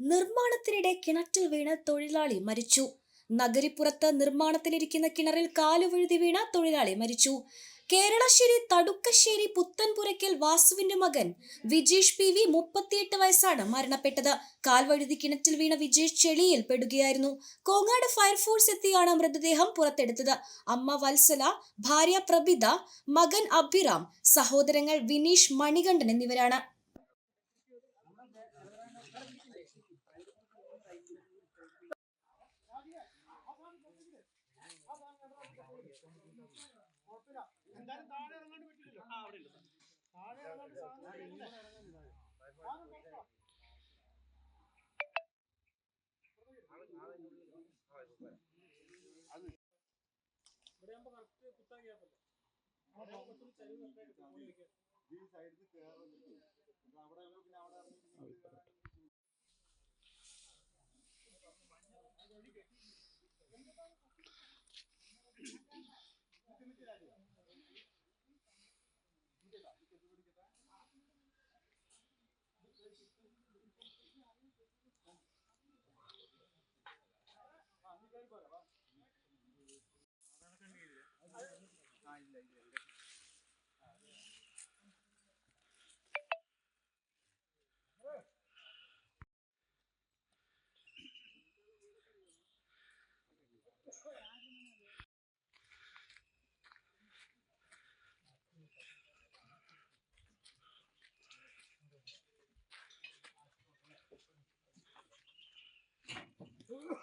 നിർമ്മാണത്തിനിടെ കിണറ്റിൽ വീണ് തൊഴിലാളി മരിച്ചു. നഗരിപ്പുറത്ത് നിർമ്മാണത്തിലിരിക്കുന്ന കിണറിൽ കാലുവഴുതി വീണ തൊഴിലാളി മരിച്ചു. കേരളശ്ശേരി തടുക്കശ്ശേരി പുത്തൻപുരയ്ക്കൽ വാസുവിന്റെ മകൻ വിജേഷ് പി വി മുപ്പത്തിയെട്ട് വയസ്സാണ് മരണപ്പെട്ടത്. കാൽവഴുതി കിണറ്റിൽ വീണ വിജേഷ് ചെളിയിൽ പെടുകയായിരുന്നു. കോങ്ങാട് ഫയർഫോഴ്സ് എത്തിയാണ് മൃതദേഹം പുറത്തെടുത്തത്. അമ്മ വത്സല ഭാര്യ പ്രബിത മകൻ അഭിറാം സഹോദരങ്ങൾ വിനീഷ് മണികണ്ഠൻ എന്നിവരാണ്. എന്തായാലും താഴെ ഇറങ്ങാണ്ട് പറ്റില്ലല്ലോ ആ അവിടെ ഉണ്ട്. താഴെ ഇറങ്ങാണ്ട് സാധനം ഈ സൈഡിൽ പറ്റും അവിടെ പിന്നെ അവിടെ